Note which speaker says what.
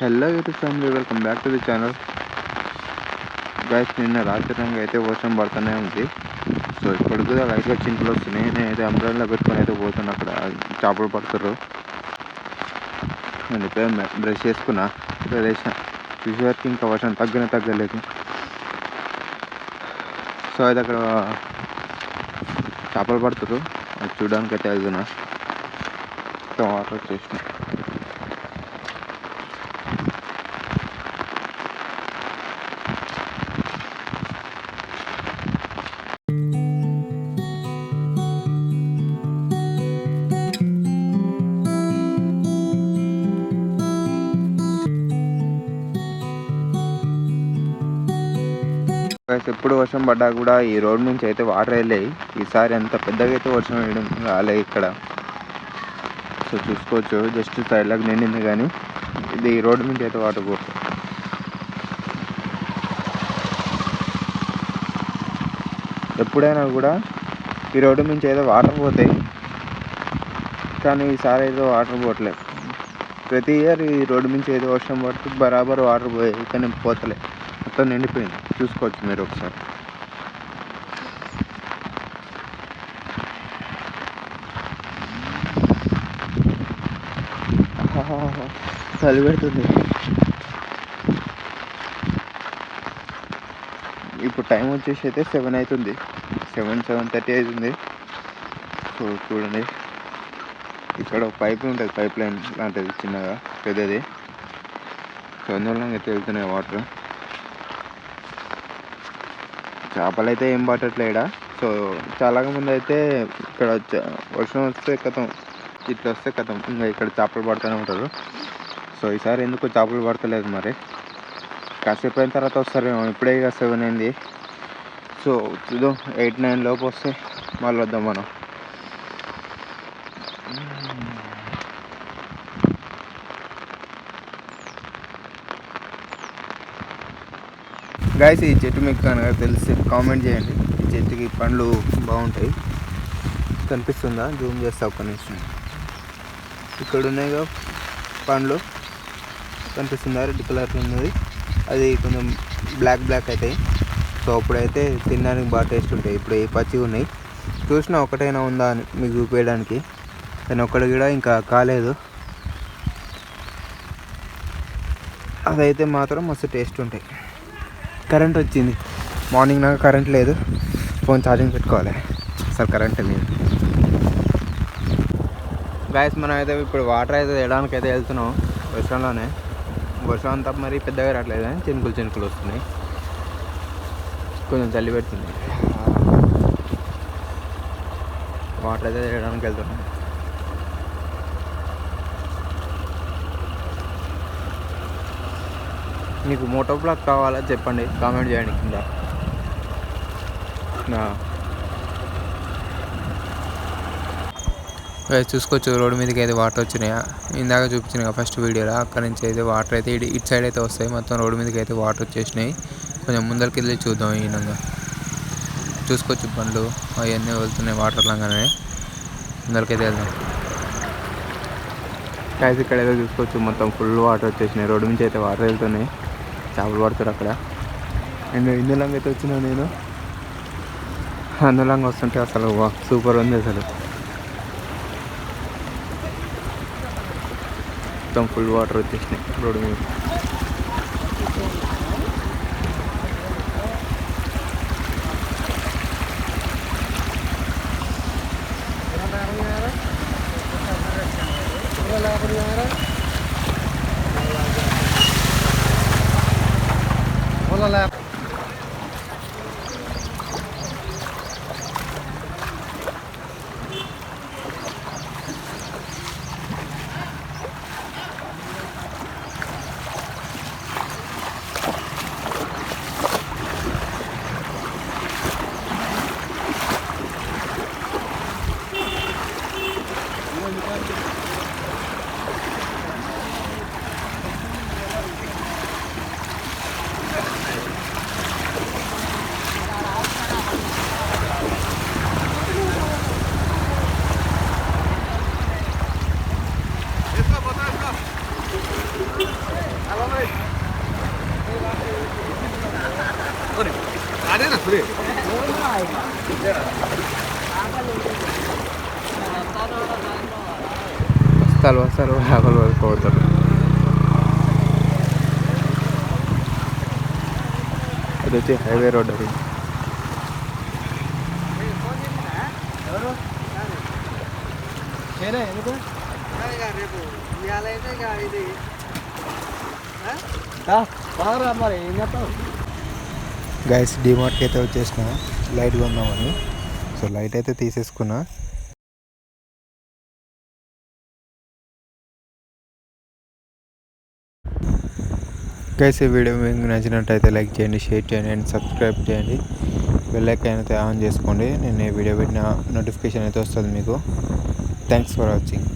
Speaker 1: Hello YouTube family welcome back to the channel. Guys నిన్న రాత్రి అయితే వర్షం పడుతూనే ఉంది. సో ఇప్పుడు కూడా లైట్గా చింతలు వస్తున్నాయి. నేనైతే అంబ్రెల్లా పెట్టుకొని అయితే పోతున్నా అక్కడ. చేపలు పడుతుర్రు. నేను ఇప్పుడే బ్రష్ చేసుకున్నా. వేసిన చూసేసరికి ఇంకా వర్షం తగ్గిన తగ్గలేదు. సో అయితే అక్కడ చేపలు పడుతుర్రు. అది చూడడానికి అయితే వెళ్తున్నా వాటర్ వచ్చేసినాయి. ఎప్పుడు వర్షం పడ్డా కూడా ఈ రోడ్ నుంచి అయితే వాటర్ వెళ్ళాయి. ఈసారి ఎంత పెద్దగా అయితే వర్షం వేయడం రాలే ఇక్కడ. సో చూసుకోవచ్చు జస్ట్ సైడ్లకు నిండింది కానీ ఇది ఈ రోడ్ నుంచి అయితే వాటర్ పోతుంది ఎప్పుడైనా కూడా ఈ రోడ్డు నుంచి అయితే వాటర్ పోతాయి. కానీ ఈసారి అయితే వాటర్ పోవట్లేదు ప్రతి ఇయర్ ఈ రోడ్డు నుంచి ఏదో వర్షం పడుతుంది బరాబర్ వాటర్ పోయాయి కానీ పోతలే. మొత్తం నిండిపోయింది. చూసుకోవచ్చు మీరు ఒకసారి. చలి పెడుతుంది. ఇప్పుడు టైం వచ్చేసి అయితే సెవెన్ అవుతుంది. సెవెన్ సెవెన్ థర్టీ అవుతుంది. సో చూడండి. ఇక్కడ ఒక పైప్ ఉంటుంది. పైప్ లైన్ లాంటిది చిన్నగా పెద్దది. సో అందువల్ల అయితే వెళ్తున్నాయి వాటర్. చేపలు అయితే ఏం పట్టట్లేడా? సో చాలా ముందు అయితే ఇక్కడ వర్షం వస్తే కథం ఇట్లా వస్తే కథం. ఇంకా ఇక్కడ చేపలు పడుతూనే ఉంటారు. సో ఈసారి ఎందుకు చేపలు పడతలేదు మరి? కాసేపు అయిన తర్వాత వస్తారేమో ఇప్పుడే ఇక సెవెన్ అయింది. సో చూద్దాం. ఎయిట్ నైన్ లోపు వస్తే మళ్ళీ వద్దాం మనం. గాయస్ ఈ చెట్టు మీకు కనుక తెలిసి కామెంట్ చేయండి. ఈ చెట్టుకి పండ్లు బాగుంటాయి. కనిపిస్తుందా? జూమ్ చేస్తా ఒక్క నిమిషం. ఇక్కడ ఉన్నాయిగా పండ్లు. కనిపిస్తుందా? రెడ్ కలర్ ఉన్నది. అది కొంచెం బ్లాక్ బ్లాక్ అవుతాయి సో అప్పుడైతే తినడానికి బాగా టేస్ట్ ఉంటాయి. ఇప్పుడు ఏ పచ్చి ఉన్నాయి. చూసినా ఒకటైనా ఉందా అని మీకు చూపించడానికి. కానీ ఒక్కటి కూడా ఇంకా కాలేదు. అదైతే మాత్రం మస్తు టేస్ట్ ఉంటాయి. కరెంట్ వచ్చింది. మార్నింగ్ నాకు కరెంట్ లేదు. ఫోన్ ఛార్జింగ్ పెట్టుకోవాలి. అసలు కరెంట్ లేదు. గాయస్ మనం అయితే ఇప్పుడు వాటర్ అయితే వేయడానికి అయితే వెళ్తున్నాం. వర్షంలోనే. వర్షం అంతా మరి పెద్దగా రావట్లేదు కానీ చినుకులు చినుకులు వస్తున్నాయి. కొంచెం చల్లి పెడుతుంది. వాటర్ అయితే వేయడానికి వెళ్తున్నాం. మీకు మోటో బ్లాక్ కావాలా చెప్పండి కామెంట్ చేయండి కింద.
Speaker 2: చూసుకోవచ్చు రోడ్డు మీదకి అయితే వాటర్ వచ్చినాయి? ఇందాక చూపించిన కదా ఫస్ట్ వీడియోలో అక్కడ నుంచి అయితే వాటర్ అయితే ఇటు ఇటు సైడ్ అయితే వస్తాయి. మొత్తం రోడ్డు మీదకి అయితే వాటర్ వచ్చేసినాయి. కొంచెం ముందరికి వెళ్ళి చూద్దాం ఈయనంగా చూసుకోవచ్చు బండ్లు అవన్నీ వెళ్తున్నాయి వాటర్ లాగానే. ముందరికైతే వెళ్దాం.
Speaker 1: గైస్ ఇక్కడ ఏదో చూసుకోవచ్చు మొత్తం ఫుల్ వాటర్ వచ్చేసినాయి. రోడ్డు నుంచి అయితే వాటర్ వెళ్తున్నాయి. చేపలు పడతారు అక్కడ. అండ్ ఇందులోంగా అయితే వచ్చినా నేను. అందులోంగా వస్తుంటే అసలు సూపర్ ఉంది అసలు. మొత్తం ఫుల్ వాటర్ వచ్చేసినాయి రోడ్డు మీద.
Speaker 2: Là అదేనా ఫ్రీ వస్తారు వస్తారు ఆకలి
Speaker 1: పడిపోతారు ఇది వచ్చి హైవే రోడ్ అది.
Speaker 3: రేపు ఇవాళ అయితే ఇది మరి ఏం చేస్తావు?
Speaker 1: గైస్ డిమార్ట్కి అయితే వచ్చేసిన. లైట్ కొందామని. సో లైట్ అయితే తీసేసుకున్నా. గైస్ ఈ వీడియో మీకు నచ్చినట్టయితే లైక్ చేయండి షేర్ చేయండి అండ్ సబ్స్క్రైబ్ చేయండి. బెల్ అయితే ఆన్ చేసుకోండి. నేను ఈ వీడియో పెట్టిన నోటిఫికేషన్ అయితే వస్తుంది మీకు. Thanks for watching